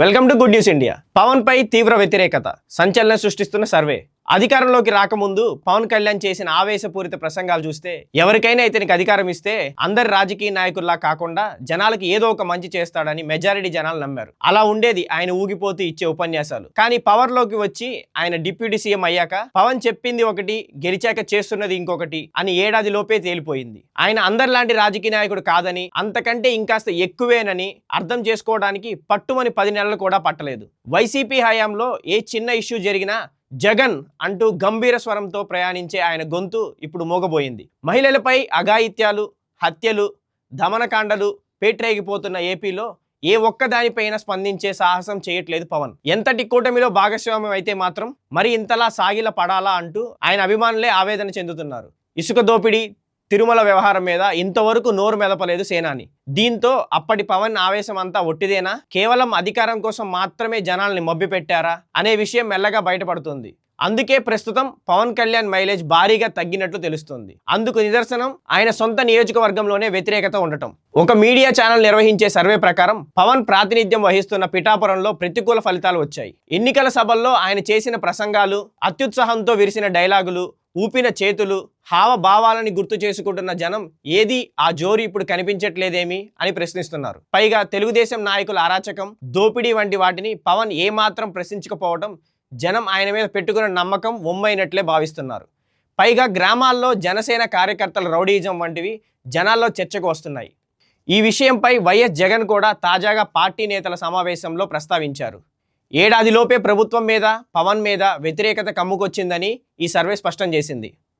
welcome to Good News India Pawan పై తీవ్ర వ్యతిరేకత. సంచలనం సృష్టిస్తున్న సర్వే. అధికారంలోకి రాకముందు పవన్ కళ్యాణ్ చేసిన ఆవేశపూరిత ప్రసంగాలు చూస్తే ఎవరికైనా ఇతనికి అధికారం ఇస్తే అందరి రాజకీయ నాయకుల్లా కాకుండా జనాలకి ఏదో ఒక మంచి చేస్తాడని మెజారిటీ జనాలు నమ్మారు. అలా ఉండేది ఆయన ఊగిపోతూ ఇచ్చే ఉపన్యాసాలు. కానీ పవర్లోకి వచ్చి ఆయన డిప్యూటీ సీఎం అయ్యాక పవన్ చెప్పింది ఒకటి గెలిచాక చేస్తున్నది ఇంకొకటి అని ఏడాది లోపే తేలిపోయింది. ఆయన అందరిలాంటి రాజకీయ నాయకుడు కాదని అంతకంటే ఇంకాస్త ఎక్కువేనని అర్థం చేసుకోవడానికి పట్టుమని పది నెలలు కూడా పట్టలేదు. వైస్ వైసీపీ హయాంలో ఏ చిన్న ఇష్యూ జరిగినా జగన్ అంటూ గంభీర స్వరంతో ప్రయాణించే ఆయన గొంతు ఇప్పుడు మోగబోయింది. మహిళలపై అఘాయిత్యాలు హత్యలు దమనకాండలు పేట్రేగిపోతున్న ఏపీలో ఏ ఒక్క దానిపైన స్పందించే సాహసం చేయట్లేదు పవన్. ఎంతటి కూటమిలో భాగస్వామ్యం అయితే మాత్రం మరి ఇంతలా సాగిల పడాలా అంటూ ఆయన అభిమానులే ఆవేదన చెందుతున్నారు. ఇసుక దోపిడీ తిరుమల వ్యవహారం మీద ఇంతవరకు నోరు మెదపలేదు సేనాని. దీంతో అప్పటి పవన్ ఆవేశం అంతా ఒట్టిదేనా? కేవలం అధికారం కోసం మాత్రమే జనాల్ని మబ్బిపెట్టారా అనే విషయం మెల్లగా బయటపడుతుంది. అందుకే ప్రస్తుతం పవన్ కళ్యాణ్ మైలేజ్ భారీగా తగ్గినట్లు తెలుస్తుంది. అందుకు నిదర్శనం ఆయన సొంత నియోజకవర్గంలోనే వ్యతిరేకత ఉండటం. ఒక మీడియా ఛానల్ నిర్వహించే సర్వే ప్రకారం పవన్ ప్రాతినిధ్యం వహిస్తున్న పిఠాపురంలో ప్రతికూల ఫలితాలు వచ్చాయి. ఎన్నికల సభల్లో ఆయన చేసిన ప్రసంగాలు అత్యుత్సాహంతో విరిసిన డైలాగులు ఊపిన చేతులు హావభావాలని గుర్తు చేసుకుంటున్న జనం ఏది ఆ జోరు ఇప్పుడు కనిపించట్లేదేమి అని ప్రశ్నిస్తున్నారు. పైగా తెలుగుదేశం నాయకుల అరాచకం దోపిడీ వంటి వాటిని పవన్ ఏమాత్రం ప్రశ్నించకపోవడం జనం ఆయన మీద పెట్టుకున్న నమ్మకం ఒమ్మైనట్లే భావిస్తున్నారు. పైగా గ్రామాల్లో జనసేన కార్యకర్తల రౌడీజం వంటివి జనాల్లో చర్చకు వస్తున్నాయి. ఈ విషయంపై వైఎస్ జగన్ కూడా తాజాగా పార్టీ నేతల సమావేశంలో ప్రస్తావించారు. ఏడాదిలోపే ప్రభుత్వం మీద పవన్ మీద వ్యతిరేకత కమ్ముకొచ్చిందని ఈ సర్వే స్పష్టం చేసింది.